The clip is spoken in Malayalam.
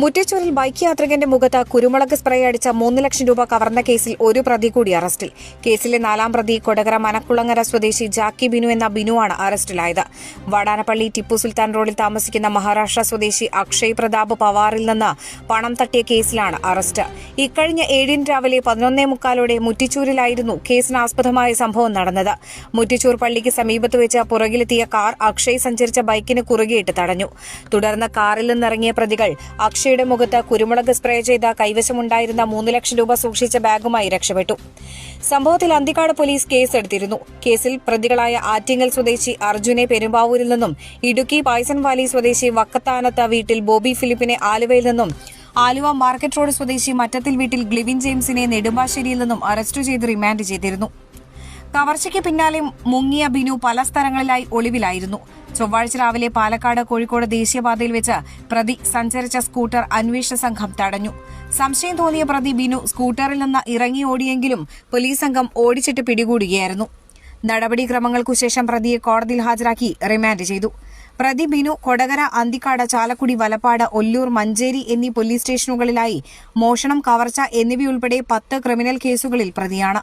മുറ്റച്ചൂരിൽ ബൈക്ക് യാത്രികന്റെ മുഖത്ത് കുരുമുളക് സ്പ്രേ അടിച്ച മൂന്ന് ലക്ഷം രൂപ കവർന്ന കേസിൽ ഒരു പ്രതി കൂടി അറസ്റ്റിൽ. കേസിലെ നാലാം പ്രതി കൊടകര മനക്കുളങ്ങര സ്വദേശി ജാക്കി ബിനു എന്ന ബിനുവാണ് അറസ്റ്റിലായത്. വാടാനപ്പള്ളി ടിപ്പു സുൽത്താൻ റോഡിൽ താമസിക്കുന്ന മഹാരാഷ്ട്ര സ്വദേശി അക്ഷയ് പ്രതാപ് പവാറിൽ നിന്ന് പണം തട്ടിയ കേസിലാണ് അറസ്റ്റ്. ഇക്കഴിഞ്ഞ ഏഴിന് രാവിലെ പതിനൊന്നേ മുക്കാലോടെ മുറ്റിച്ചൂരിലായിരുന്നു കേസിനാസ്പദമായ സംഭവം നടന്നത്. മുറ്റിച്ചൂർ പള്ളിക്ക് സമീപത്ത് വെച്ച് പുറകിലെത്തിയ കാർ അക്ഷയ് സഞ്ചരിച്ച ബൈക്കിന് കുറുകെയിട്ട് തടഞ്ഞു. തുടർന്ന് കാറിൽ നിന്നിറങ്ങിയ പ്രതികൾ അക്ഷയുടെ മുഖത്ത് കുരുമുളക് സ്പ്രേ ചെയ്ത കൈവശമുണ്ടായിരുന്ന മൂന്ന് ലക്ഷം രൂപ സൂക്ഷിച്ച ബാഗുമായി രക്ഷപ്പെട്ടു. സംഭവത്തിൽ അന്തിക്കാട് പോലീസ് കേസെടുത്തിരുന്നു. കേസിൽ പ്രതികളായ ആറ്റിങ്ങൽ സ്വദേശി അർജുനെ പെരുമ്പാവൂരിൽ നിന്നും ഇടുക്കി പായ്സൺ വാലി സ്വദേശി വക്കത്താനത്ത വീട്ടിൽ ബോബി ഫിലിപ്പിനെ ആലുവയിൽ നിന്നും ആലുവ മാർക്കറ്റ് റോഡ് സ്വദേശി മറ്റത്തിൽ വീട്ടിൽ ഗ്ലിവിൻ ജെയിംസിനെ നെടുമ്പാശ്ശേരിയിൽ നിന്നും അറസ്റ്റ് ചെയ്ത് റിമാൻഡ് ചെയ്തിരുന്നു. കവർച്ചയ്ക്ക് പിന്നാലെ മുങ്ങിയ ബിനു പല സ്ഥലങ്ങളിലായി ഒളിവിലായിരുന്നു. ചൊവ്വാഴ്ച രാവിലെ പാലക്കാട് കോഴിക്കോട് ദേശീയപാതയിൽ വെച്ച് പ്രതി സഞ്ചരിച്ച സ്കൂട്ടർ അന്വേഷണ സംഘം തടഞ്ഞു. സംശയം തോന്നിയ പ്രതി ബിനു സ്കൂട്ടറിൽ നിന്ന് ഇറങ്ങി ഓടിയെങ്കിലും പോലീസ് സംഘം ഓടിച്ചിട്ട് പിടികൂടുകയായിരുന്നു. നടപടിക്രമങ്ങൾക്കു ശേഷം പ്രതിയെ കോടതിയിൽ ഹാജരാക്കി റിമാൻഡ് ചെയ്തു. പ്രതി ബിനു കൊടകര അന്തിക്കാട് ചാലക്കുടി വലപ്പാട് ഒല്ലൂർ മഞ്ചേരി എന്നീ പോലീസ് സ്റ്റേഷനുകളിലായി മോഷണം കവർച്ച എന്നിവയുൾപ്പെടെ പത്ത് ക്രിമിനൽ കേസുകളിൽ പ്രതിയാണ്.